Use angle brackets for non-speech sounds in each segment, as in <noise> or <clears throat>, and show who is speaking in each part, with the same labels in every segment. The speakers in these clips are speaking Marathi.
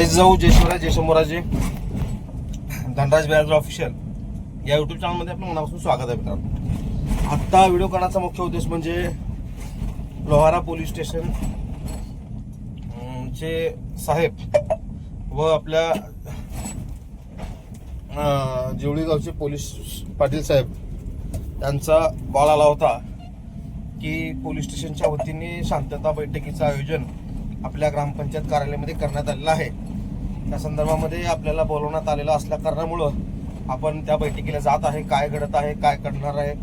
Speaker 1: जाऊ जय शिवराज जय धनराज बिराज ऑफिशियल या युट्यूब चॅनलमध्ये आपलं मनापासून स्वागत आहे मित्रांनो. आत्ता व्हिडिओ करण्याचा मुख्य उद्देश म्हणजे लोहारा पोलीस स्टेशन चे साहेब व आपल्या अं, जेवळी गावचे पोलीस पाटील साहेब त्यांचा कॉल आला होता की पोलीस स्टेशनच्या वतीने शांतता बैठकीचं आयोजन आपल्या ग्रामपंचायत कार्यालयामध्ये करण्यात आलेलं आहे. त्या संदर्भामध्ये आपल्याला बोलवण्यात आलेलं असल्या कारणामुळं आपण त्या बैठकीला जात आहे काय घडत आहे काय करणार आहे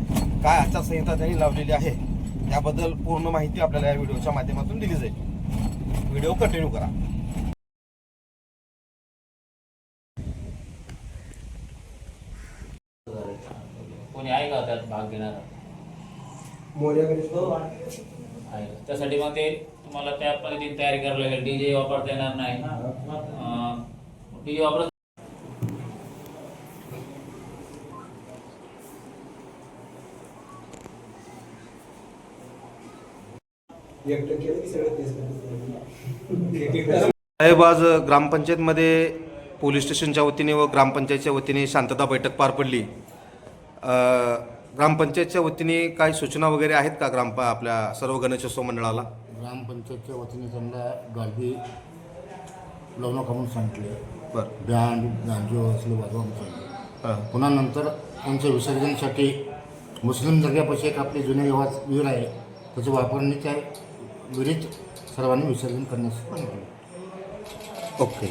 Speaker 1: काय आचारसंहिता त्यांनी लावलेली आहे याबद्दल पूर्ण माहिती आपल्याला या व्हिडिओच्या माध्यमातून दिली जाईल. व्हिडिओ कंटिन्यू करा.
Speaker 2: कोणी आहे का त्यात भाग घेणार? त्यासाठी मग ते तुम्हाला त्या पद्धतीने तयारी करावी लागेल. डीजे वापरता येणार नाही.
Speaker 3: करतात. <laughs>
Speaker 1: साहेब आज ग्रामपंचायतमध्ये पोलीस स्टेशनच्या वतीने व ग्रामपंचायतच्या वतीने शांतता बैठक पार पडली. अ, ग्रामपंचायतच्या वतीने काही सूचना वगैरे आहेत का ग्राम आपल्या सर्व गणेशोत्सव मंडळाला?
Speaker 4: ग्रामपंचायतच्या वतीने त्यांना गाडी लावू नका म्हणून सांगितले. बँड गांजो असले वाजवा
Speaker 1: हां.
Speaker 4: पुन्हा नंतर त्यांच्या विसर्जनासाठी मुस्लिम दर्ग्यापाशी एक आपली जुन्या गावात विहीर आहे. त्याची वापरणी त्या विहिरीत सर्वांनी विसर्जन करण्यास
Speaker 1: ओके.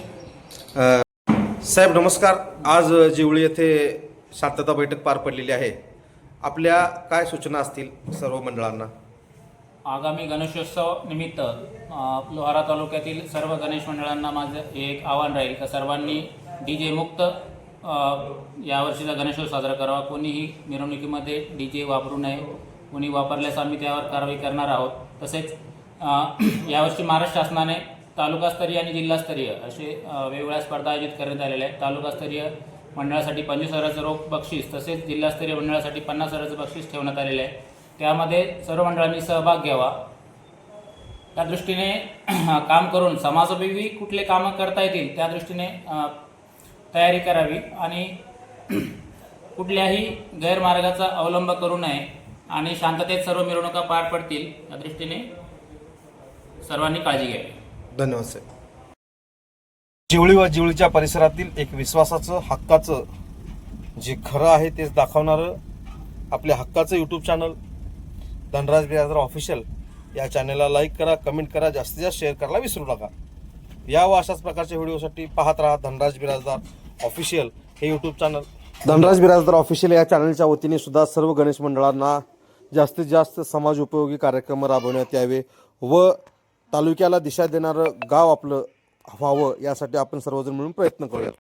Speaker 1: साहेब नमस्कार. आज जिवळी येथे शांतता बैठक पार पडलेली आहे. आपल्या काय सूचना असतील सर्व मंडळांना?
Speaker 2: आगामी गणेशोत्सवानिमित्त लोहारा तालुक्यातील सर्व गणेश मंडळांना माझं एक आव्हान राहील का? सर्वांनी डी जे मुक्त यावर्षीचा गणेशोत्सव साजरा करावा. कोणीही मिरवणुकीमध्ये डी जे वापरू नये. कोणी वापरल्यास आम्ही त्यावर कारवाई करणार आहोत. तसेच यावर्षी महाराष्ट्र शासनाने तालुकास्तरीय आणि जिल्हास्तरीय असे वेगवेगळ्या स्पर्धा आयोजित करण्यात आलेल्या आहेत. तालुकास्तरीय मंडळासाठी पंचवीस हजाराचं रोख बक्षीस तसेच जिल्हास्तरीय मंडळासाठी पन्नास हजाराचं बक्षीस ठेवण्यात आलेलं आहे. त्यामध्ये सर्व मंडळांनी सहभाग घ्यावा. त्या दृष्टीने <clears throat> काम करून समाजोपयोगी कुठले कामं करता येतील त्या दृष्टीने तयारी करावी आणि <clears throat> कुठल्याही गैरमार्गाचा अवलंब करू नये आणि शांततेत सर्व मिरवणुका पार पडतील त्या दृष्टीने सर्वांनी काळजी घ्यावी.
Speaker 1: धन्यवाद साहेब जिवळी व जिवळीच्या परिसरातील एक विश्वासाचं हक्काचं जे खरं आहे तेच दाखवणारं आपल्या हक्काचं YouTube channel Dhanraj Birajdar official या चॅनलला लाईक करा कमेंट करा जास्तीत जास्त शेअर करायला विसरू नका. या व अशाच प्रकारच्या व्हिडिओसाठी पाहत राहा धनराज बिराजदार ऑफिशियल हे YouTube channel Dhanraj Birajdar official या चॅनलच्या वतीने सुद्धा सर्व गणेश मंडळांना जास्तीत जास्त समाज उपयोगी कार्यक्रम राबवण्यात यावे व तालुक्याला दिशा देणारं गाव आपलं व्हावं यासाठी आपण सर्वजण मिळून प्रयत्न करूया